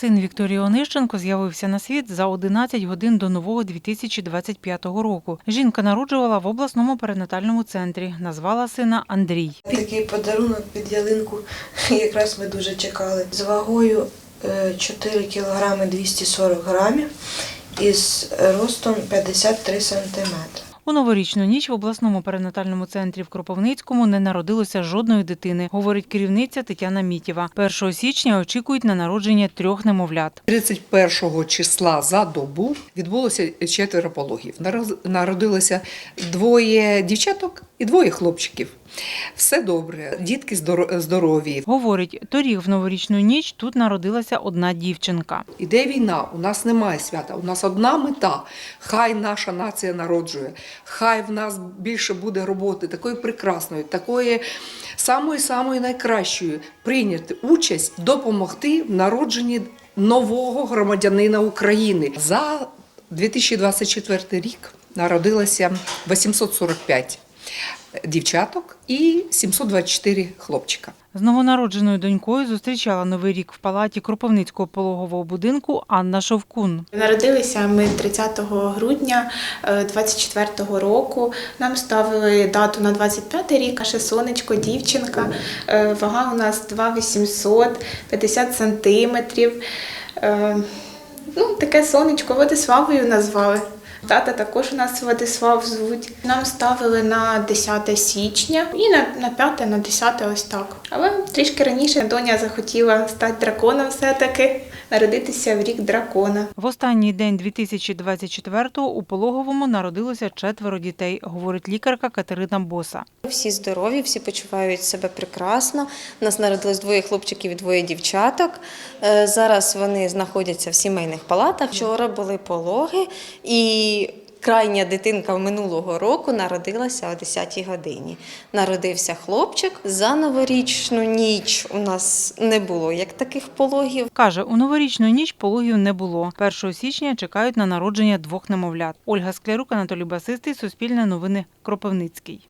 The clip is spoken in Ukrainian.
Син Вікторії Онищенко з'явився на світ за 11 годин до нового 2025 року. Жінка народжувала в обласному перинатальному центрі. Назвала сина Андрій. Такий подарунок під ялинку якраз ми дуже чекали. З вагою е, 4 кг 240 грамів і з ростом 53 сантиметри. У новорічну ніч в обласному перинатальному центрі в Кропивницькому не народилося жодної дитини, говорить керівниця Тетяна Мітєва. 1 січня очікують на народження трьох немовлят. 31 числа за добу відбулося четверо пологів. Народ- Народилося двоє дівчаток і двоє хлопчиків. Все добре, дітки здоро- здорові. Говорить, торік в новорічну ніч тут народилася одна дівчинка. Іде війна, у нас немає свята, у нас одна мета. Хай наша нація народжує, хай в нас більше буде роботи, такої прекрасної, такої самої самої найкращої прийняти участь, допомогти в народженні нового громадянина України. За 2024 рік народилося 845 дівчаток і 724 хлопчика. З новонародженою донькою зустрічала новий рік в палаті Кропивницького пологового будинку Анна Шовкун. Народилися ми 30 грудня 24-го року. Нам ставили дату на 25 рік. Наше сонечко, дівчинка. Е, Вага у нас 2800, 50 сантиметрів. Е, Ну, таке сонечко Владиславою назвали. Тата також у нас Владислав звуть. Нам ставили на 10 січня і на, на 5, на 10 ось так. Але трішки раніше доня захотіла стати драконом все-таки, народитися в рік дракона. В останній день 2024-го у пологовому народилося четверо дітей, говорить лікарка Катерина Боса. Всі здорові, всі почувають себе прекрасно. У нас народилось двоє хлопчиків і двоє дівчаток. Е, Зараз вони знаходяться в сімейних палатах. Вчора були пологи, і крайня дитинка минулого року народилася о 10-й годині. Народився хлопчик. За новорічну ніч у нас не було як таких пологів. Каже, у новорічну ніч пологів не було. 1 січня чекають на народження двох немовлят. Ольга Склярук, Анатолій Басистий, Суспільне новини, Кропивницький.